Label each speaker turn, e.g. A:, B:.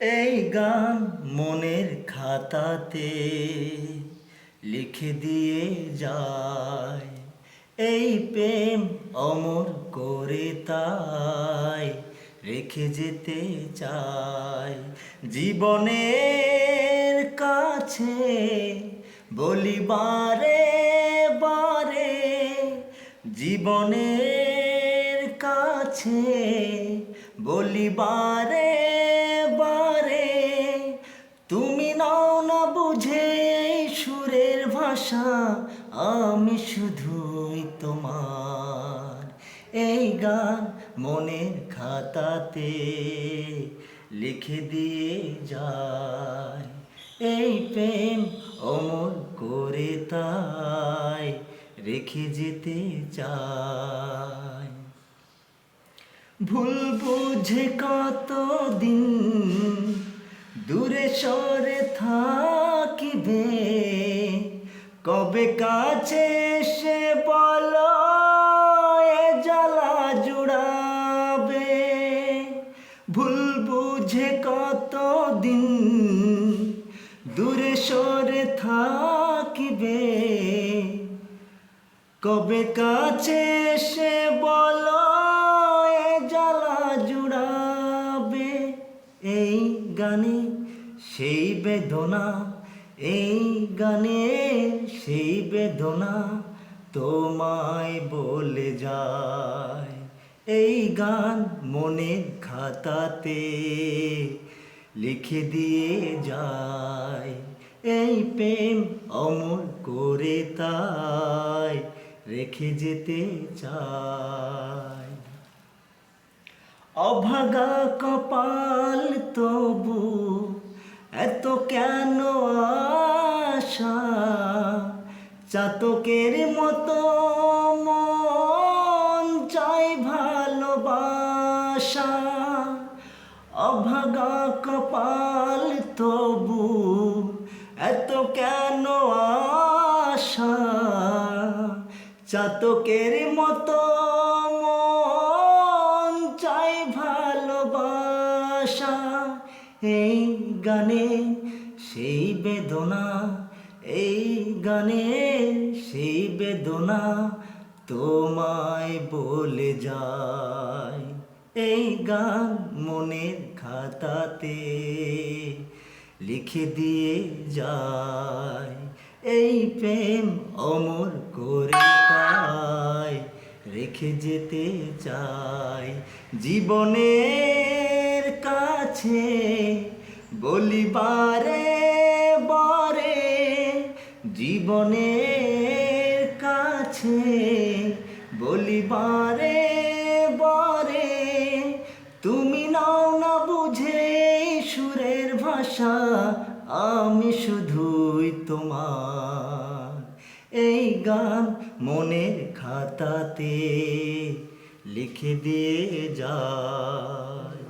A: এই গান মনের খাতাতে লিখে দিয়ে যায়। এই প্রেম অমর করে তাই রেখে যেতে চাই। জীবনের কাছে বলি, বারে বারে। জীবনের কাছে বলি, বারে তুমি নাও না বুঝে এই সুরের ভাষা, আমি শুধুই তোমার। এই গান মনের খাতাতে লিখে দিয়ে যায়। এই প্রেম অমর করে তাই রেখে যেতে চায় ভুল বুঝে কতদিন দূরে সরে থাকিবে। কবে কাছে সে বলো, এ জ্বালা জুড়াবে। ভুল বুঝে কতদিন দূরে সরে থাকিবে। কবে কাছে সে সেই বেদনা, এই গানে সেই বেদনা তোমায় বলে যায়। এই গান মনের খাতাতে লিখে দিয়ে যায়। এই প্রেম অমর করে তাই রেখে যেতে চায়। অভাগা কপাল তবু এত কেন আশা? চাতকের মতো মন চাই ভালোবাসা। অভাগা কপাল তবু এত কেন আশা? চাতকের মতো মন চাই ভালোবাসা। এই গানে সেই বেদনা, এই গানে সেই বেদনা তোমায় বলে যায় এই গান মনের খাতাতে লিখে দিয়ে যায় এই প্রেম অমর করে পায় রেখে যেতে চাই। জীবনের কাছে বলি বারে বারে জীবনের কাছে। বলি বারে বারে তুমি নাও না বুঝে সুরের ভাষা, আমি শুধুই তোমার। এই গান মনের খাতাতে লিখে দিয়ে যায়।